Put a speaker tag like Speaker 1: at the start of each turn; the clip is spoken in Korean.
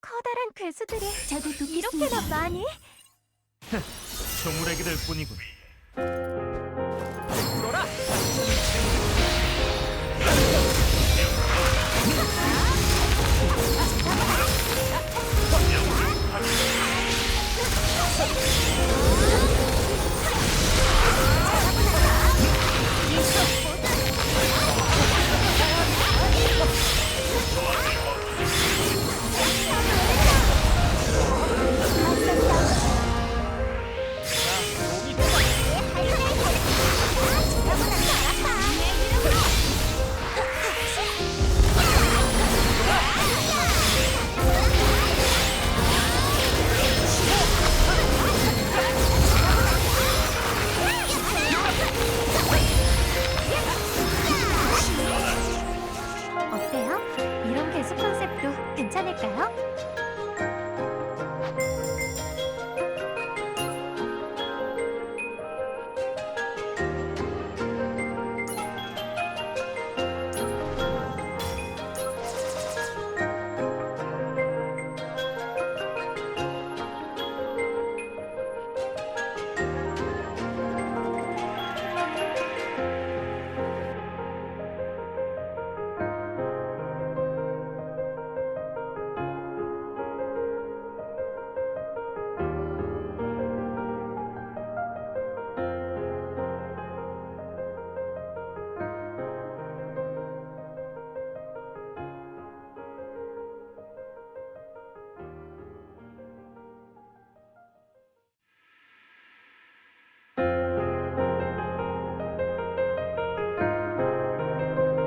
Speaker 1: 커다란 괴수들이
Speaker 2: 저도
Speaker 1: 이렇게나 많이?
Speaker 3: 조물애기들 뿐이군.
Speaker 4: 불어라! 어때요? 이런 개수 컨셉도 괜찮을까요?